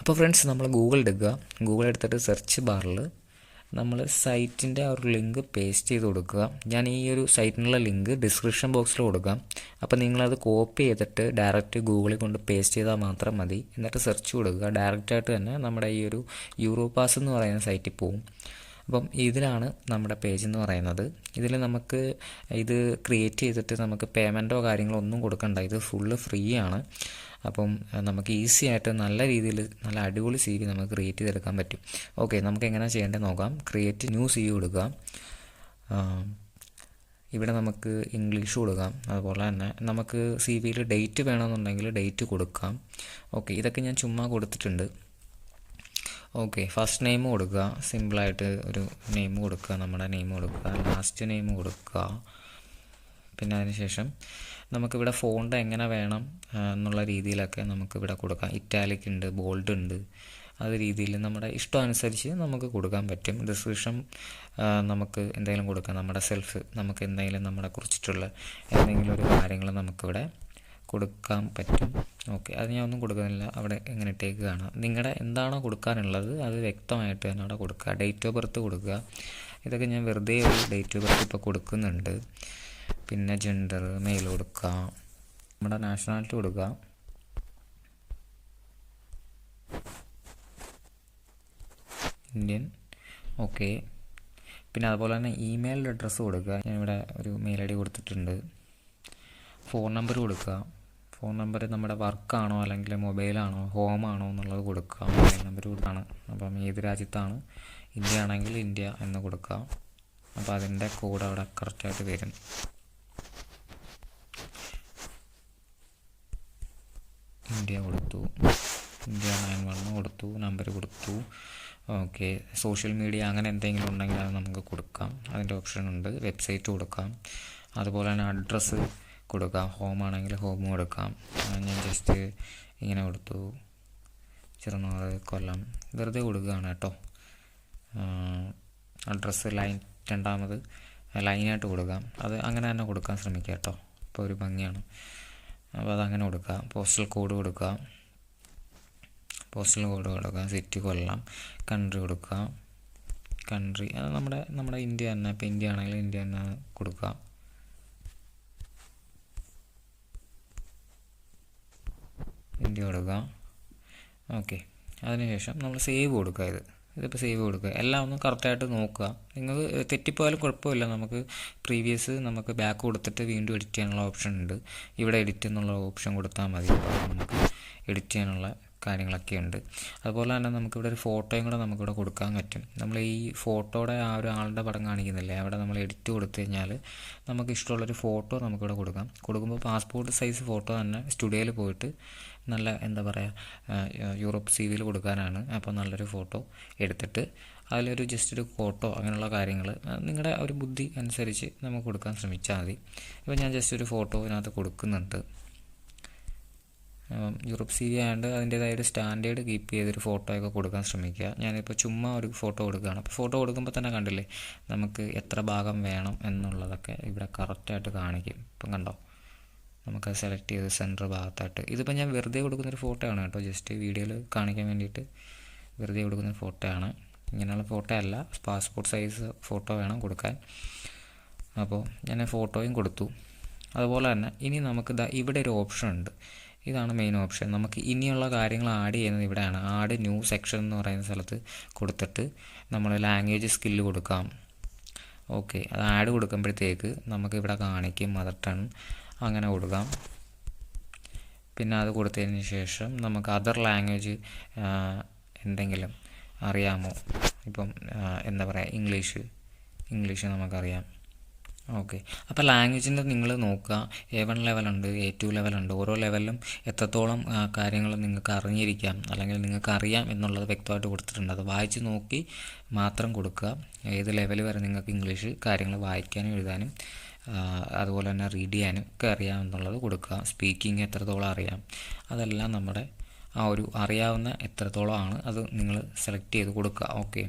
അപ്പോൾ ഫ്രണ്ട്സ് നമ്മൾ ഗൂഗിൾ എടുക്കുക. ഗൂഗിൾ എടുത്തിട്ട് സെർച്ച് ബാറിൽ നമ്മൾ സൈറ്റിന്റെ ആ ഒരു ലിങ്ക് പേസ്റ്റ് ചെയ്ത് കൊടുക്കുക. ഞാൻ ഈ ഒരു സൈറ്റിനുള്ള ലിങ്ക് ഡിസ്ക്രിപ്ഷൻ ബോക്സിൽ കൊടുക്കാം. അപ്പോൾ നിങ്ങളത് കോപ്പി ചെയ്തിട്ട് ഡയറക്റ്റ് ഗൂഗിളിൽ കൊണ്ട് പേസ്റ്റ് ചെയ്താൽ മാത്രം മതി. എന്നിട്ട് സെർച്ച് കൊടുക്കുക. ഡയറക്റ്റായിട്ട് തന്നെ നമ്മുടെ ഈ ഒരു യൂറോപാസ് എന്ന് പറയുന്ന സൈറ്റിൽ പോവും. അപ്പം ഇതിലാണ് നമ്മുടെ പേജ് എന്ന് പറയുന്നത്. ഇതിൽ നമുക്ക് ഇത് ക്രിയേറ്റ് ചെയ്തിട്ട് നമുക്ക് പേയ്മെന്റോ കാര്യങ്ങളോ ഒന്നും കൊടുക്കണ്ട. ഇത് ഫുള്ള് ഫ്രീ ആണ്. അപ്പം നമുക്ക് ഈസി ആയിട്ട് നല്ല രീതിയിൽ നല്ല അടിപൊളി സി വി നമുക്ക് ക്രിയേറ്റ് ചെയ്തെടുക്കാൻ പറ്റും. ഓക്കെ നമുക്ക് എങ്ങനെ ചെയ്യേണ്ടത് നോക്കാം. ക്രിയേറ്റ് ന്യൂ സി വി കൊടുക്കുക. ഇവിടെ നമുക്ക് ഇംഗ്ലീഷ് കൊടുക്കാം. അതുപോലെ തന്നെ നമുക്ക് സി വിയിൽ ഡേറ്റ് വേണമെന്നുണ്ടെങ്കിൽ ഡേറ്റ് കൊടുക്കാം. ഓക്കെ ഇതൊക്കെ ഞാൻ ചുമ്മാ കൊടുത്തിട്ടുണ്ട്. ഓക്കെ ഫസ്റ്റ് നെയിം കൊടുക്കുക. സിമ്പിളായിട്ട് ഒരു നെയിം കൊടുക്കുക. നമ്മുടെ നെയിം കൊടുക്കുക. ലാസ്റ്റ് നെയിം കൊടുക്കുക. പിന്നെ അതിനുശേഷം നമുക്കിവിടെ ഫോണ്ട് എങ്ങനെ വേണം എന്നുള്ള രീതിയിലൊക്കെ നമുക്കിവിടെ കൊടുക്കാം. ഇറ്റാലിക് ഉണ്ട് ബോൾഡ് ഉണ്ട്. അത് രീതിയിൽ നമ്മുടെ ഇഷ്ടം അനുസരിച്ച് നമുക്ക് കൊടുക്കാൻ പറ്റും. ഡിസ്ക്രിപ്ഷൻ നമുക്ക് എന്തെങ്കിലും കൊടുക്കാം. നമ്മുടെ സെൽഫ് നമുക്ക് എന്തെങ്കിലും നമ്മളെ കുറിച്ചിട്ടുള്ള എന്തെങ്കിലും ഒരു കാര്യങ്ങൾ നമുക്കിവിടെ കൊടുക്കാൻ പറ്റും. ഓക്കെ അത് ഞാൻ ഒന്നും കൊടുക്കുന്നില്ല. അവിടെ എങ്ങനെ ടേക്ക് കാണാം നിങ്ങളുടെ എന്താണോ കൊടുക്കാനുള്ളത് അത് വ്യക്തമായിട്ട് തന്നെ അവിടെ കൊടുക്കുക. ഡേറ്റ് ഓഫ് ബർത്ത് കൊടുക്കുക. ഇതൊക്കെ ഞാൻ വെറുതെ ഒരു ഡേറ്റ് ഓഫ് ബർത്ത് ഇപ്പോൾ കൊടുക്കുന്നുണ്ട്. പിന്നെ ജെൻഡർ മെയിൽ കൊടുക്കുക നമ്മുടെ നാഷണാലിറ്റി കൊടുക്കുക ഇന്ത്യൻ ഓക്കെ പിന്നെ അതുപോലെ തന്നെ ഇമെയിൽ അഡ്രസ്സ് കൊടുക്കുക ഞാനിവിടെ ഒരു മെയിൽ ഐ ഡി കൊടുത്തിട്ടുണ്ട്. ഫോൺ നമ്പർ കൊടുക്കുക ഫോൺ നമ്പർ നമ്മുടെ വർക്കാണോ അല്ലെങ്കിൽ മൊബൈലാണോ ഹോമാണോ എന്നുള്ളത് കൊടുക്കുക മൊബൈൽ നമ്പർ കൊടുക്കുകയാണ് അപ്പം ഏത് രാജ്യത്താണ്? ഇന്ത്യ ആണെങ്കിൽ ഇന്ത്യ എന്ന് കൊടുക്കുക അപ്പോൾ അതിന്റെ കോഡ് അവിടെ കറക്റ്റായിട്ട് വരും. ഇന്ത്യ കൊടുത്തു. ഇന്ത്യ നയൻ വണ്ണ് കൊടുത്തു നമ്പർ കൊടുത്തു. ഓക്കെ. സോഷ്യൽ മീഡിയ അങ്ങനെ എന്തെങ്കിലും ഉണ്ടെങ്കിൽ അത് നമുക്ക് കൊടുക്കാം. അതിന്റെ ഓപ്ഷൻ ഉണ്ട്. വെബ്സൈറ്റ് കൊടുക്കാം. അതുപോലെ തന്നെ അഡ്രസ്സ് കൊടുക്കാം. ഹോം ആണെങ്കിൽ ഹോം കൊടുക്കാം. ഞാൻ ജസ്റ്റ് ഇങ്ങനെ കൊടുത്തു. ചെറുനാറ് കൊല്ലം. വെറുതെ കൊടുക്കുകയാണ് കേട്ടോ. അഡ്രസ്സ് ലൈൻ രണ്ടാമത് ലൈനായിട്ട് കൊടുക്കാം. അത് അങ്ങനെ തന്നെ കൊടുക്കാൻ ശ്രമിക്കുക കേട്ടോ. ഇപ്പോൾ ഒരു ഭംഗിയാണ്. അപ്പോൾ അതങ്ങനെ കൊടുക്കുക. പോസ്റ്റൽ കോഡ് കൊടുക്കുക. പോസ്റ്റൽ കോഡ് കൊടുക്കുക. സിറ്റി കൊല്ലം. കൺട്രി കൊടുക്കുക. കൺട്രി അത് നമ്മുടെ നമ്മുടെ ഇന്ത്യ തന്നെ. ഇപ്പോൾ ഇന്ത്യ ആണെങ്കിൽ ഇന്ത്യ തന്നെ കൊടുക്കുക. ഇന്ത്യ കൊടുക്കുക. ഓക്കെ അതിനുശേഷം നമ്മൾ സേവ് കൊടുക്കുക ഇത്. ഇതിപ്പോൾ സേവ് കൊടുക്കുക. എല്ലാം ഒന്ന് കറക്റ്റായിട്ട് നോക്കുക. നിങ്ങൾ തെറ്റിപ്പോയാലും കുഴപ്പമില്ല. നമുക്ക് പ്രീവിയസ് നമുക്ക് ബാക്ക് കൊടുത്തിട്ട് വീണ്ടും എഡിറ്റ് ചെയ്യാനുള്ള ഓപ്ഷൻ ഉണ്ട്. ഇവിടെ എഡിറ്റ് എന്നുള്ള ഓപ്ഷൻ കൊടുത്താൽ മതി. നമുക്ക് എഡിറ്റ് ചെയ്യാനുള്ള കാര്യങ്ങളൊക്കെ ഉണ്ട്. അതുപോലെ തന്നെ നമുക്കിവിടെ ഒരു ഫോട്ടോയും കൂടെ നമുക്കിവിടെ കൊടുക്കാൻ പറ്റും. നമ്മൾ ഈ ഫോട്ടോയുടെ ആ ഒരു ആളുടെ പടം കാണിക്കുന്നില്ലേ? അവിടെ നമ്മൾ എഡിറ്റ് കൊടുത്തു കഴിഞ്ഞാൽ നമുക്ക് ഇഷ്ടമുള്ളൊരു ഫോട്ടോ നമുക്കിവിടെ കൊടുക്കാം. കൊടുക്കുമ്പോൾ പാസ്പോർട്ട് സൈസ് ഫോട്ടോ തന്നെ സ്റ്റുഡിയോയിൽ പോയിട്ട് നല്ല എന്താ പറയുക യൂറോപ്പ് സി വിയിൽ കൊടുക്കാനാണ്. അപ്പോൾ നല്ലൊരു ഫോട്ടോ എടുത്തിട്ട് അതിലൊരു ജസ്റ്റ് ഒരു ഫോട്ടോ അങ്ങനെയുള്ള കാര്യങ്ങൾ നിങ്ങളുടെ ഒരു ബുദ്ധി അനുസരിച്ച് നമുക്ക് കൊടുക്കാൻ ശ്രമിച്ചാൽ മതി. ഇപ്പോൾ ഞാൻ ജസ്റ്റ് ഒരു ഫോട്ടോ ഇതിനകത്ത് കൊടുക്കുന്നുണ്ട്. യൂറോപ്പ് സി വി ആയതുകൊണ്ട് അതിന്റേതായ ഒരു സ്റ്റാൻഡേർഡ് കീപ്പ് ചെയ്തൊരു ഫോട്ടോ ഒക്കെ കൊടുക്കാൻ ശ്രമിക്കുക. ഞാനിപ്പോൾ ചുമ്മാ ഒരു ഫോട്ടോ കൊടുക്കുകയാണ്. അപ്പോൾ ഫോട്ടോ കൊടുക്കുമ്പോൾ തന്നെ കണ്ടില്ലേ നമുക്ക് എത്ര ഭാഗം വേണം എന്നുള്ളതൊക്കെ ഇവിടെ കറക്റ്റായിട്ട് കാണിക്കും. ഇപ്പം കണ്ടോ? നമുക്കത് സെലക്ട് ചെയ്ത് സെന്റർ ഭാഗത്തായിട്ട്. ഇതിപ്പോൾ ഞാൻ വെറുതെ കൊടുക്കുന്നൊരു ഫോട്ടോ ആണ് കേട്ടോ. ജസ്റ്റ് വീഡിയോയിൽ കാണിക്കാൻ വേണ്ടിയിട്ട് വെറുതെ കൊടുക്കുന്നൊരു ഫോട്ടോ ആണ്. ഇങ്ങനെയുള്ള ഫോട്ടോ അല്ല. പാസ്പോർട്ട് സൈസ് ഫോട്ടോ വേണം കൊടുക്കാൻ. അപ്പോൾ ഞാൻ ഫോട്ടോയും കൊടുത്തു. അതുപോലെ തന്നെ ഇനി നമുക്ക് ഇതാ ഇവിടെ ഒരു ഓപ്ഷൻ ഉണ്ട്. ഇതാണ് മെയിൻ ഓപ്ഷൻ നമുക്ക് ഇനിയുള്ള കാര്യങ്ങൾ ആഡ് ചെയ്യുന്നത് ഇവിടെയാണ്. ആഡ് ന്യൂ സെക്ഷൻ എന്ന് പറയുന്ന സ്ഥലത്ത് കൊടുത്തിട്ട് നമ്മൾ ലാംഗ്വേജ് സ്കില്ല് കൊടുക്കാം. ഓക്കെ അത് ആഡ് കൊടുക്കുമ്പോഴത്തേക്ക് നമുക്ക് ഇവിടെ കാണിക്കും മദർ ടൺ അങ്ങനെ കൊടുക്കാം. പിന്നെ അത് കൊടുത്തതിന് ശേഷം നമുക്ക് അതർ ലാംഗ്വേജ് എന്തെങ്കിലും അറിയാമോ? ഇപ്പം എന്താ പറയുക ഇംഗ്ലീഷ് ഇംഗ്ലീഷ് നമുക്കറിയാം. ഓക്കെ അപ്പോൾ ലാംഗ്വേജിന്റെ നിങ്ങൾ നോക്കുക എ വൺ ലെവലുണ്ട് എ ടു ലെവലുണ്ട് ഓരോ ലെവലിലും എത്രത്തോളം കാര്യങ്ങൾ നിങ്ങൾക്ക് അറിഞ്ഞിരിക്കാം. അല്ലെങ്കിൽ നിങ്ങൾക്ക് അറിയാം എന്നുള്ളത് വ്യക്തമായിട്ട് കൊടുത്തിട്ടുണ്ട്. അത് വായിച്ച് നോക്കി മാത്രം കൊടുക്കുക. ഏത് ലെവൽ വരെ നിങ്ങൾക്ക് ഇംഗ്ലീഷ് കാര്യങ്ങൾ വായിക്കാനും എഴുതാനും അതുപോലെ തന്നെ റീഡ് ചെയ്യാനും ഒക്കെ അറിയാമെന്നുള്ളത് കൊടുക്കുക. സ്പീക്കിംഗ് എത്രത്തോളം അറിയാം. അതെല്ലാം നമ്മുടെ ആ ഒരു അറിയാവുന്ന എത്രത്തോളമാണ് അത് നിങ്ങൾ സെലക്ട് ചെയ്ത് കൊടുക്കുക. ഓക്കെ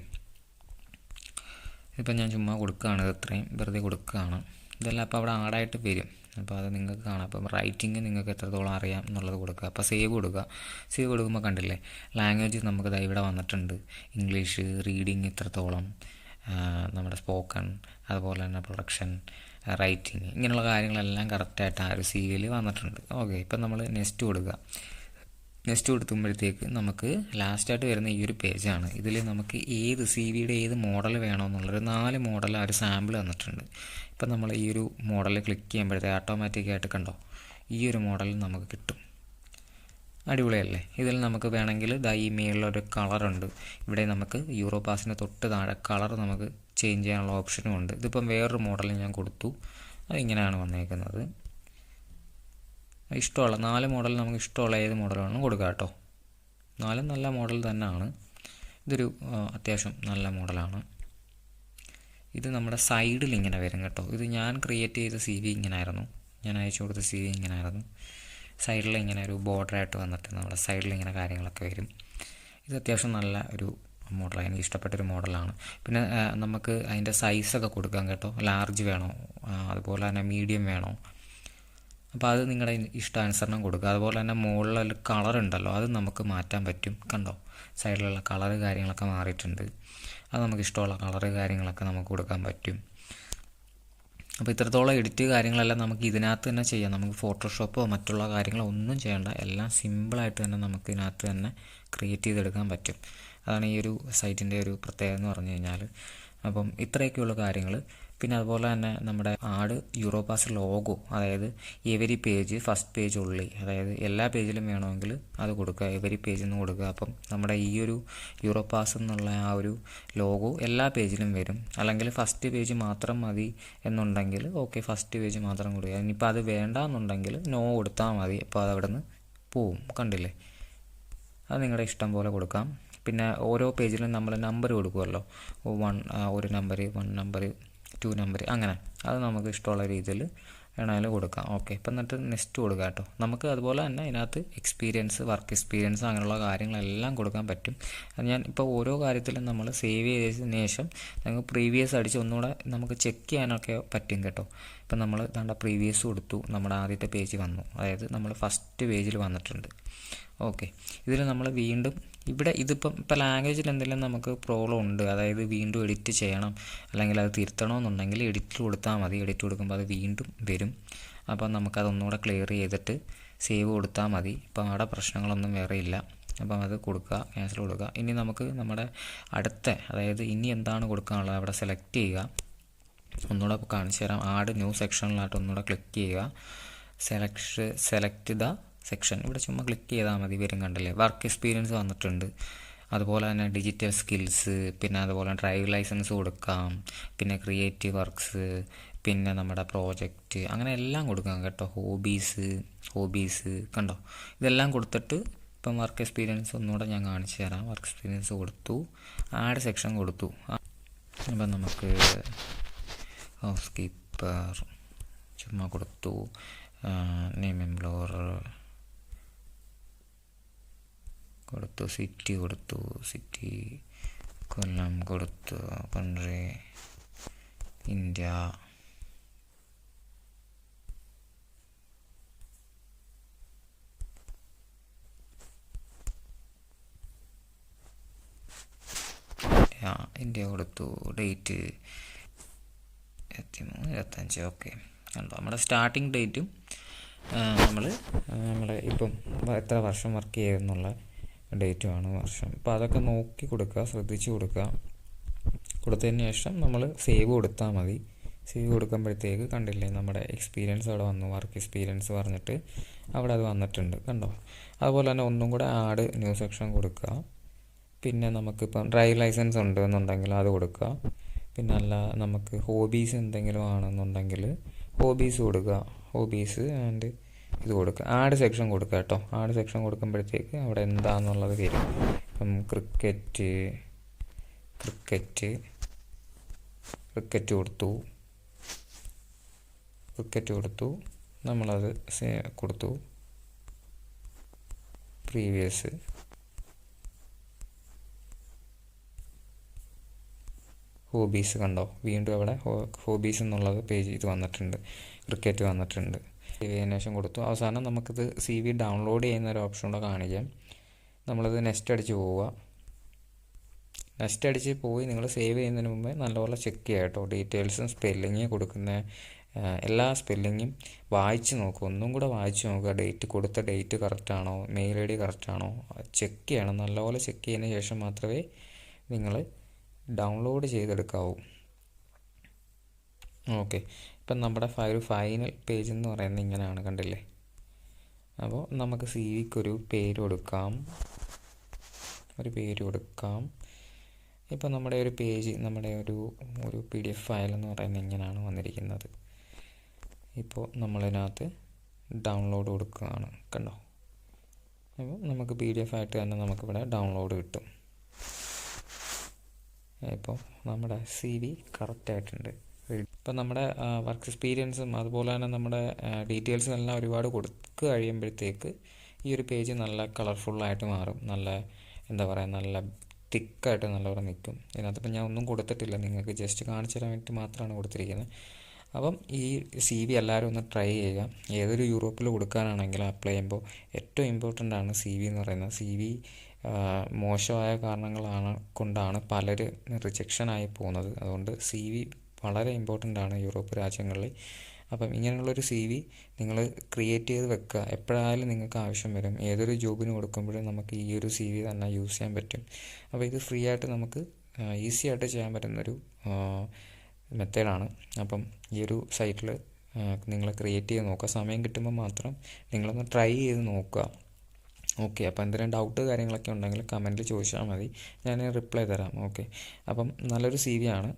ഇപ്പം ഞാൻ ചുമ്മാ കൊടുക്കുകയാണ് ഇത് ഇത്രയും വെറുതെ കൊടുക്കുകയാണ്. ഇതെല്ലാം അപ്പോൾ അവിടെ ആഡായിട്ട് വരും. അപ്പോൾ അത് നിങ്ങൾക്ക് കാണാം. അപ്പം റൈറ്റിംഗ് നിങ്ങൾക്ക് എത്രത്തോളം അറിയാം എന്നുള്ളത് കൊടുക്കുക. അപ്പോൾ സേവ് കൊടുക്കുക. സേവ് കൊടുക്കുമ്പോൾ കണ്ടില്ലേ? ലാംഗ്വേജ് നമുക്ക് ഇവിടെ വന്നിട്ടുണ്ട്. ഇംഗ്ലീഷ് റീഡിങ് എത്രത്തോളം നമ്മുടെ സ്പോക്കൺ അതുപോലെ തന്നെ പ്രൊഡക്ഷൻ റൈറ്റിംഗ് ഇങ്ങനെയുള്ള കാര്യങ്ങളെല്ലാം കറക്റ്റായിട്ട് ആ ഒരു സീരിയൽ വന്നിട്ടുണ്ട്. ഓക്കെ ഇപ്പം നമ്മൾ നെക്സ്റ്റ് കൊടുക്കുക നെക്സ്റ്റ് കൊടുക്കുമ്പോഴത്തേക്ക് നമുക്ക് ലാസ്റ്റായിട്ട് വരുന്ന ഈ ഒരു പേജാണ് ഇതിൽ നമുക്ക് ഏത് സി വിയുടെ ഏത് മോഡൽ വേണമെന്നുള്ളൊരു നാല് മോഡൽ ആ ഒരു സാമ്പിൾ തന്നിട്ടുണ്ട്. ഇപ്പം നമ്മൾ ഈ ഒരു മോഡൽ ക്ലിക്ക് ചെയ്യുമ്പോഴത്തേക്ക് ഓട്ടോമാറ്റിക്കായിട്ട് കണ്ടോ? ഈ ഒരു മോഡൽ നമുക്ക് കിട്ടും. അടിപൊളിയല്ലേ? ഇതിൽ നമുക്ക് വേണമെങ്കിൽ ദാ ഈ മേളിലൊരു കളറുണ്ട് ഇവിടെ നമുക്ക് യൂറോ തൊട്ട് താഴെ കളർ നമുക്ക് ചേഞ്ച് ചെയ്യാനുള്ള ഓപ്ഷനും ഉണ്ട്. ഇതിപ്പം വേറൊരു മോഡൽ ഞാൻ കൊടുത്തു. അതിങ്ങനെയാണ് വന്നേക്കുന്നത്. ഇഷ്ടമുള്ള നാല് മോഡൽ നമുക്ക് ഇഷ്ടമുള്ള ഏത് വേണം കൊടുക്കാം കേട്ടോ. നാലും നല്ല മോഡൽ തന്നെയാണ്. ഇതൊരു അത്യാവശ്യം നല്ല മോഡലാണ് ഇത് നമ്മുടെ സൈഡിൽ ഇങ്ങനെ വരും കേട്ടോ. ഇത് ഞാൻ ക്രിയേറ്റ് ചെയ്ത സി വി ഇങ്ങനെ ആയിരുന്നു ഞാൻ അയച്ചു കൊടുത്ത സി വി ഇങ്ങനെ ആയിരുന്നു സൈഡിൽ ഇങ്ങനെ ഒരു ബോർഡറായിട്ട് വന്നിട്ട് നമ്മുടെ സൈഡിൽ ഇങ്ങനെ കാര്യങ്ങളൊക്കെ വരും. ഇത് അത്യാവശ്യം നല്ല ഒരു മോഡലാണ് എനിക്ക് ഇഷ്ടപ്പെട്ടൊരു മോഡലാണ്. പിന്നെ നമുക്ക് അതിന്റെ സൈസൊക്കെ കൊടുക്കാം കേട്ടോ. ലാർജ് വേണോ? അതുപോലെ തന്നെ മീഡിയം വേണോ? അപ്പോൾ അത് നിങ്ങളുടെ ഇഷ്ടാനുസരണം കൊടുക്കുക. അതുപോലെ തന്നെ മുകളിലൊരു കളർ ഉണ്ടല്ലോ അത് നമുക്ക് മാറ്റാൻ പറ്റും. കണ്ടോ? സൈഡിലുള്ള കളർ കാര്യങ്ങളൊക്കെ മാറിയിട്ടുണ്ട്. അത് നമുക്ക് ഇഷ്ടമുള്ള കളർ കാര്യങ്ങളൊക്കെ നമുക്ക് കൊടുക്കാൻ പറ്റും. അപ്പോൾ ഇത്രത്തോളം എഡിറ്റ് കാര്യങ്ങളെല്ലാം നമുക്ക് ഇതിനകത്ത് തന്നെ ചെയ്യാം. നമുക്ക് ഫോട്ടോഷോപ്പോ മറ്റുള്ള കാര്യങ്ങളോ ഒന്നും ചെയ്യേണ്ട. എല്ലാം സിമ്പിളായിട്ട് തന്നെ നമുക്ക് ഇതിനകത്ത് തന്നെ ക്രിയേറ്റ് ചെയ്തെടുക്കാൻ പറ്റും. അതാണ് ഈ ഒരു സൈറ്റിന്റെ ഒരു പ്രത്യേകത എന്ന് പറഞ്ഞു കഴിഞ്ഞാൽ അപ്പം ഇത്രയൊക്കെയുള്ള കാര്യങ്ങൾ പിന്നെ അതുപോലെ തന്നെ നമ്മുടെ ആട് യൂറോപാസ് ലോഗോ അതായത് എവരി പേജ് ഫസ്റ്റ് പേജ് ഉള്ളി അതായത് എല്ലാ പേജിലും വേണമെങ്കിൽ അത് കൊടുക്കുക എവരി പേജിൽ നിന്ന് കൊടുക്കുക. അപ്പം നമ്മുടെ ഈ ഒരു യൂറോപാസ് എന്നുള്ള ആ ഒരു ലോഗോ എല്ലാ പേജിലും വരും. അല്ലെങ്കിൽ ഫസ്റ്റ് പേജ് മാത്രം മതി എന്നുണ്ടെങ്കിൽ ഓക്കെ ഫസ്റ്റ് പേജ് മാത്രം കൊടുക്കുക. ഇനിയിപ്പോൾ അത് വേണ്ട എന്നുണ്ടെങ്കിൽ നോ കൊടുത്താൽ മതി. അപ്പോൾ അത് അവിടെ നിന്ന് പോവും. കണ്ടില്ലേ? അത് നിങ്ങളുടെ ഇഷ്ടം പോലെ കൊടുക്കാം. പിന്നെ ഓരോ പേജിലും നമ്മൾ നമ്പർ കൊടുക്കുമല്ലോ. വൺ ഒരു number one number two number അങ്ങനെ. അത് നമുക്ക് ഇഷ്ടമുള്ള രീതിയിൽ വേണമെങ്കിൽ കൊടുക്കാം. ഓക്കെ ഇപ്പം എന്നിട്ട് നെക്സ്റ്റ് കൊടുക്കാം കേട്ടോ. നമുക്ക് അതുപോലെ തന്നെ അതിനകത്ത് എക്സ്പീരിയൻസ് വർക്ക് എക്സ്പീരിയൻസ് അങ്ങനെയുള്ള കാര്യങ്ങളെല്ലാം കൊടുക്കാൻ പറ്റും. അത് ഞാൻ ഇപ്പോൾ ഓരോ കാര്യത്തിലും നമ്മൾ സേവ് ചെയ്തതിന് ശേഷം നമുക്ക് പ്രീവിയസ് അടിച്ച് ഒന്നുകൂടെ നമുക്ക് ചെക്ക് ചെയ്യാനൊക്കെ പറ്റും കേട്ടോ. ഇപ്പം നമ്മൾ നമ്മുടെ പ്രീവിയസ് കൊടുത്തു. നമ്മുടെ ആദ്യത്തെ പേജ് വന്നു. അതായത് നമ്മൾ ഫസ്റ്റ് പേജിൽ വന്നിട്ടുണ്ട്. ഓക്കെ. ഇതിൽ നമ്മൾ വീണ്ടും ഇവിടെ ഇതിപ്പം ഇപ്പോൾ ലാംഗ്വേജിൽ എന്തെങ്കിലും നമുക്ക് പ്രോബ്ലം ഉണ്ട്. അതായത് വീണ്ടും എഡിറ്റ് ചെയ്യണം. അല്ലെങ്കിൽ അത് തിരുത്തണമെന്നുണ്ടെങ്കിൽ എഡിറ്റ് കൊടുത്താൽ മതി. എഡിറ്റ് കൊടുക്കുമ്പോൾ അത് വീണ്ടും വരും. അപ്പം നമുക്കതൊന്നുകൂടെ ക്ലിയർ ചെയ്തിട്ട് സേവ് കൊടുത്താൽ മതി. ഇപ്പം അവിടെ പ്രശ്നങ്ങളൊന്നും വേറെ ഇല്ല. അപ്പം അത് കൊടുക്കുക ക്യാൻസൽ കൊടുക്കുക. ഇനി നമുക്ക് നമ്മുടെ അടുത്ത അതായത് ഇനി എന്താണ് കൊടുക്കാനുള്ളത് അവിടെ സെലക്ട് ചെയ്യുക. ഒന്നുകൂടെ കാണിച്ചു തരാം. ആഡ് ന്യൂ സെക്ഷനിലായിട്ട് ഒന്നുകൂടെ ക്ലിക്ക് ചെയ്യുക. സെലക്ട് സെലക്ട് ദ സെക്ഷൻ ഇവിടെ ചുമ്മാ ക്ലിക്ക് ചെയ്താൽ മതി വരും കണ്ടല്ലേ? വർക്ക് എക്സ്പീരിയൻസ് വന്നിട്ടുണ്ട്. അതുപോലെ തന്നെ ഡിജിറ്റൽ സ്കിൽസ് പിന്നെ അതുപോലെ ഡ്രൈവ് ലൈസൻസ് കൊടുക്കാം പിന്നെ ക്രിയേറ്റീവ് വർക്ക്സ് പിന്നെ നമ്മുടെ പ്രോജക്റ്റ് അങ്ങനെ എല്ലാം കൊടുക്കാം കേട്ടോ. ഹോബീസ് ഹോബീസ് കണ്ടോ? ഇതെല്ലാം കൊടുത്തിട്ട് ഇപ്പം വർക്ക് എക്സ്പീരിയൻസ് ഒന്നുകൂടെ ഞാൻ കാണിച്ചു തരാം. വർക്ക് എക്സ്പീരിയൻസ് കൊടുത്തു. ആഡ് സെക്ഷൻ കൊടുത്തു. അപ്പം നമുക്ക് ഹൗസ് കീപ്പർ ചുമ്മാ കൊടുത്തു. നെയിം എംപ്ലോയർ കൊടുത്തു സിറ്റി കൊടുത്തു സിറ്റി കൊല്ലം കൊടുത്തു കൺട്രി ഇന്ത്യ. ഇന്ത്യ കൊടുത്തു ഡേറ്റ് ഇരുപത്തിമൂന്ന് ഇരുപത്തഞ്ച് ഓക്കെ. കണ്ടോ നമ്മുടെ സ്റ്റാർട്ടിങ് ഡേറ്റും നമ്മൾ നമ്മുടെ ഇപ്പം എത്ര വർഷം വർക്ക് ചെയ്യുന്നുള്ള ഡേറ്റുമാണ് വർഷം. അപ്പോൾ അതൊക്കെ നോക്കി കൊടുക്കുക ശ്രദ്ധിച്ച് കൊടുക്കുക. കൊടുത്തതിന് ശേഷം നമ്മൾ സേവ് കൊടുത്താൽ മതി. സേവ് കൊടുക്കുമ്പോഴത്തേക്ക് കണ്ടില്ലേ നമ്മുടെ എക്സ്പീരിയൻസ് അവിടെ വന്നു. വർക്ക് എക്സ്പീരിയൻസ് പറഞ്ഞിട്ട് അവിടെ അത് വന്നിട്ടുണ്ട് കണ്ടോ? അതുപോലെ തന്നെ ഒന്നും കൂടെ ആഡ് ന്യൂ സെക്ഷൻ കൊടുക്കുക. പിന്നെ നമുക്കിപ്പം ഡ്രൈവിംഗ് ലൈസൻസ് ഉണ്ട് എന്നുണ്ടെങ്കിൽ അത് കൊടുക്കുക. പിന്നെ അല്ല നമുക്ക് ഹോബീസ് എന്തെങ്കിലും ആണെന്നുണ്ടെങ്കിൽ ഹോബീസ് കൊടുക്കുക. ഹോബീസ് ആൻഡ് ഇത് കൊടുക്കുക ആഡ് സെക്ഷൻ കൊടുക്കുക കേട്ടോ. ആഡ് സെക്ഷൻ കൊടുക്കുമ്പോഴത്തേക്ക് അവിടെ എന്താണെന്നുള്ളത് വരും. ഇപ്പം ക്രിക്കറ്റ് ക്രിക്കറ്റ് ക്രിക്കറ്റ് കൊടുത്തു. ക്രിക്കറ്റ് കൊടുത്തു. നമ്മളത് കൊടുത്തു. പ്രീവിയസ് ഹോബീസ് കണ്ടോ? വീണ്ടും അവിടെ ഹോബീസ് എന്നുള്ളത് പേജ് ഇത് വന്നിട്ടുണ്ട്. ക്രിക്കറ്റ് വന്നിട്ടുണ്ട്. ചെയ്തതിന് കൊടുത്തു. അവസാനം നമുക്കിത് സി വി ഡൗൺലോഡ് ചെയ്യുന്ന ഒരു ഓപ്ഷൻ കൂടെ കാണിക്കാം. നമ്മളിത് നെക്സ്റ്റ് അടിച്ച് പോവുക. നെക്സ്റ്റ് അടിച്ച് പോയി നിങ്ങൾ സേവ് ചെയ്യുന്നതിന് മുമ്പേ നല്ലപോലെ ചെക്ക് ചെയ്യുക കേട്ടോ. ഡീറ്റെയിൽസും സ്പെല്ലിങ് കൊടുക്കുന്ന എല്ലാ സ്പെല്ലിങ്ങും വായിച്ച് നോക്കുക. ഒന്നും കൂടെ വായിച്ച് നോക്കുക. ഡേറ്റ് കൊടുത്ത ഡേറ്റ് കറക്റ്റാണോ മെയിൽ ഐ ഡി കറക്റ്റാണോ ചെക്ക് ചെയ്യണം. നല്ലപോലെ ചെക്ക് ചെയ്യുന്ന ശേഷം മാത്രമേ നിങ്ങൾ ഡൗൺലോഡ് ചെയ്തെടുക്കാവൂ. ഓക്കെ ഇപ്പം നമ്മുടെ ഒരു ഫൈനൽ പേജ് എന്ന് പറയുന്നത് ഇങ്ങനെയാണ് കണ്ടില്ലേ? അപ്പോൾ നമുക്ക് സി വിക്കൊരു പേര് കൊടുക്കാം. ഒരു പേര് കൊടുക്കാം. ഇപ്പം നമ്മുടെ ഒരു പേജ് നമ്മുടെ ഒരു ഒരു പി ഡി എഫ് ഫയൽ എന്ന് പറയുന്നത് ഇങ്ങനെയാണ് വന്നിരിക്കുന്നത്. ഇപ്പോൾ നമ്മളതിനകത്ത് ഡൗൺലോഡ് കൊടുക്കുകയാണ് കണ്ടോ? അപ്പോൾ നമുക്ക് പി ഡി എഫ് ആയിട്ട് തന്നെ നമുക്കിവിടെ ഡൗൺലോഡ് കിട്ടും. ഇപ്പോൾ നമ്മുടെ സി വി കറക്റ്റായിട്ടുണ്ട്. ഇപ്പം നമ്മുടെ വർക്ക് എക്സ്പീരിയൻസും അതുപോലെ തന്നെ നമ്മുടെ ഡീറ്റെയിൽസും എല്ലാം ഒരുപാട് കൊടുക്കുക കഴിയുമ്പോഴത്തേക്ക് ഈ ഒരു പേജ് നല്ല കളർഫുള്ളായിട്ട് മാറും. നല്ല എന്താ പറയുക നല്ല തിക്കായിട്ട് നല്ലപോലെ നിൽക്കും. ഇതിനകത്തിപ്പോൾ ഞാൻ ഒന്നും കൊടുത്തിട്ടില്ല. നിങ്ങൾക്ക് ജസ്റ്റ് കാണിച്ചു തരാൻ വേണ്ടി മാത്രമാണ് കൊടുത്തിരിക്കുന്നത്. അപ്പം ഈ സി വി എല്ലാവരും ഒന്ന് ട്രൈ ചെയ്യുക. ഏതൊരു യൂറോപ്പിൽ കൊടുക്കാനാണെങ്കിലും അപ്ലൈ ചെയ്യുമ്പോൾ ഏറ്റവും ഇമ്പോർട്ടന്റ് ആണ് സി വി എന്ന് പറയുന്നത്. സി വി മോശമായ കാരണങ്ങളാണ് കൊണ്ടാണ് പലരും റിജക്ഷനായി പോകുന്നത്. അതുകൊണ്ട് സി വി വളരെ ഇമ്പോർട്ടന്റ് ആണ് യൂറോപ്പ് രാജ്യങ്ങളിൽ. അപ്പം ഇങ്ങനെയുള്ളൊരു സി വി നിങ്ങൾ ക്രിയേറ്റ് ചെയ്ത് വെക്കുക. എപ്പോഴായാലും നിങ്ങൾക്ക് ആവശ്യം വരും. ഏതൊരു ജോബിന് കൊടുക്കുമ്പോഴും നമുക്ക് ഈ ഒരു സി വി തന്നെ യൂസ് ചെയ്യാൻ പറ്റും. അപ്പോൾ ഇത് ഫ്രീ ആയിട്ട് നമുക്ക് ഈസി ആയിട്ട് ചെയ്യാൻ പറ്റുന്നൊരു മെത്തേഡാണ് അപ്പം ഈ ഒരു സൈറ്റിൽ നിങ്ങൾ ക്രിയേറ്റ് ചെയ്ത് നോക്കുക. സമയം കിട്ടുമ്പോൾ മാത്രം നിങ്ങളൊന്ന് ട്രൈ ചെയ്ത് നോക്കുക. ഓക്കെ അപ്പോൾ എന്തെങ്കിലും ഡൗട്ട് കാര്യങ്ങളൊക്കെ ഉണ്ടെങ്കിൽ കമന്റിൽ ചോദിച്ചാൽ മതി. ഞാൻ റിപ്ലൈ തരാം. ഓക്കെ അപ്പം നല്ലൊരു സി വി ആണ്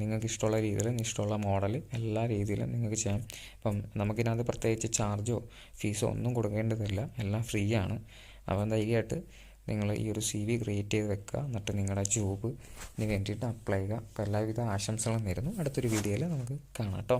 നിങ്ങൾക്ക് ഇഷ്ടമുള്ള രീതിയിൽ ഇഷ്ടമുള്ള മോഡൽ എല്ലാ രീതിയിലും നിങ്ങൾക്ക് ചെയ്യാം. അപ്പം നമുക്കിതിനകത്ത് പ്രത്യേകിച്ച് ചാർജോ ഫീസോ ഒന്നും കൊടുക്കേണ്ടതില്ല. എല്ലാം ഫ്രീ ആണ്. അപ്പം ധൈര്യമായിട്ട് നിങ്ങൾ ഈ ഒരു സി വി ക്രിയേറ്റ് ചെയ്ത് വെക്കുക. എന്നിട്ട് നിങ്ങളുടെ ജോബിന് വേണ്ടിയിട്ട് അപ്ലൈ ചെയ്യുക. അപ്പോൾ എല്ലാവിധ ആശംസകളും നേരുന്നു. അടുത്തൊരു വീഡിയോയിൽ നമുക്ക് കാണാം കേട്ടോ